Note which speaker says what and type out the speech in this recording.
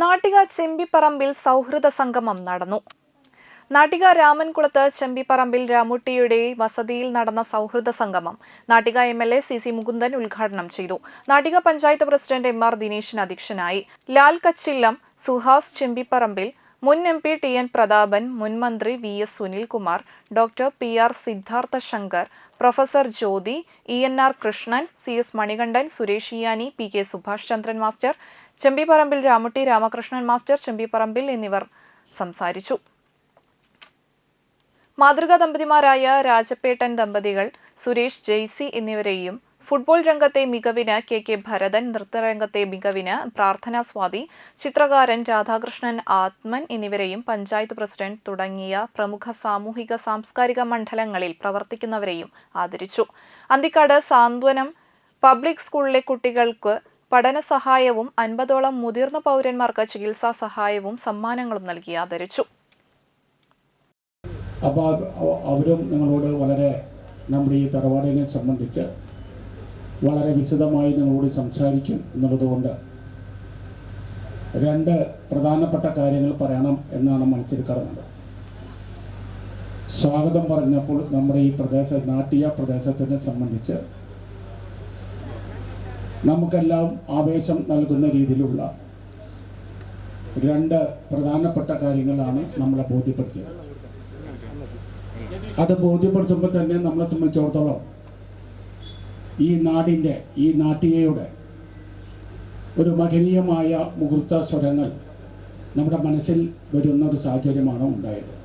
Speaker 1: നാട്ടിക ചെമ്പിപ്പറമ്പിൽ സൗഹൃദ സംഗമം നടന്നു. നാട്ടിക രാമൻകുളത്ത് ചെമ്പിപ്പറമ്പിൽ രാമുട്ടിയുടെ വസതിയിൽ നടന്ന സൗഹൃദ സംഗമം Nattika M L A C C Mukundan ഉദ്ഘാടനം ചെയ്തു. Nattika panchayat president M R Dineshan അധ്യക്ഷനായി. ലാൽ കച്ചില്ലം സുഹാസ് ചെമ്പിപ്പറമ്പിൽ മുൻ M P T N Prathapan മുൻ മന്ത്രി V S Sunilkumar doctor P R Siddhartha Shankar professor Jyothi E N R Krishnan C S Manikandan Suresh Iyani P K Subhash Chandran master Chembipparambil Ramutty Ramakrishnan master Chembipparambil എന്നിവർ സംസാരിച്ചു. മാതൃകാ ദമ്പതിമാരായ രാജപ്പേട്ടൻ ദമ്പതികൾ സുരേഷ് ജെയ്സി എന്നിവരെയും football രംഗത്തെ മികവിന് K K Bharathan നൃത്തരംഗത്തെ മികവിന് പ്രാർത്ഥന സ്വാതി ചിത്രകാരൻ രാധാകൃഷ്ണൻ ആത്മൻ എന്നിവരെയും പഞ്ചായത്ത് പ്രസിഡന്റ് തുടങ്ങിയ പ്രമുഖ സാമൂഹിക സാംസ്കാരിക മണ്ഡലങ്ങളിൽ പ്രവർത്തിക്കുന്നവരെയും ആദരിച്ചു. അന്തിക്കാട് സാന്ത്വനം പബ്ലിക് സ്കൂളിലെ കുട്ടികൾക്ക് പഠന സഹായവും അൻപതോളം മുതിർന്ന പൗരന്മാർക്ക് ചികിത്സാ സഹായവും സമ്മാനങ്ങളും നൽകി ആദരിച്ചു.
Speaker 2: അപ്പോൾ അവരും ഞങ്ങളോട് വളരെ നമ്മുടെ ഈ തറവാടിനെ സംബന്ധിച്ച് വളരെ വിശദമായി നിങ്ങളോട് സംസാരിക്കും എന്നുള്ളതുകൊണ്ട് രണ്ട് പ്രധാനപ്പെട്ട കാര്യങ്ങൾ പറയണം എന്നാണ് മനസ്സിൽ കടന്നത്. സ്വാഗതം പറഞ്ഞപ്പോൾ നമ്മുടെ ഈ പ്രദേശ നാട്ടിയ പ്രദേശത്തിനെ സംബന്ധിച്ച് നമുക്കെല്ലാം ആവേശം നൽകുന്ന രീതിയിലുള്ള രണ്ട് പ്രധാനപ്പെട്ട കാര്യങ്ങളാണ് നമ്മളെ ബോധ്യപ്പെടുത്തിയത്. അത് ബോധ്യപ്പെടുത്തുമ്പോൾ തന്നെ നമ്മളെ സംബന്ധിച്ചിടത്തോളം ഈ നാടിന്റെ ഈ നാട്ടികയുടെ ഒരു മഹനീയമായ മുഹൂർത്ത സ്വരങ്ങൾ നമ്മുടെ മനസ്സിൽ വരുന്ന ഒരു സാഹചര്യമാണ് ഉണ്ടായത്.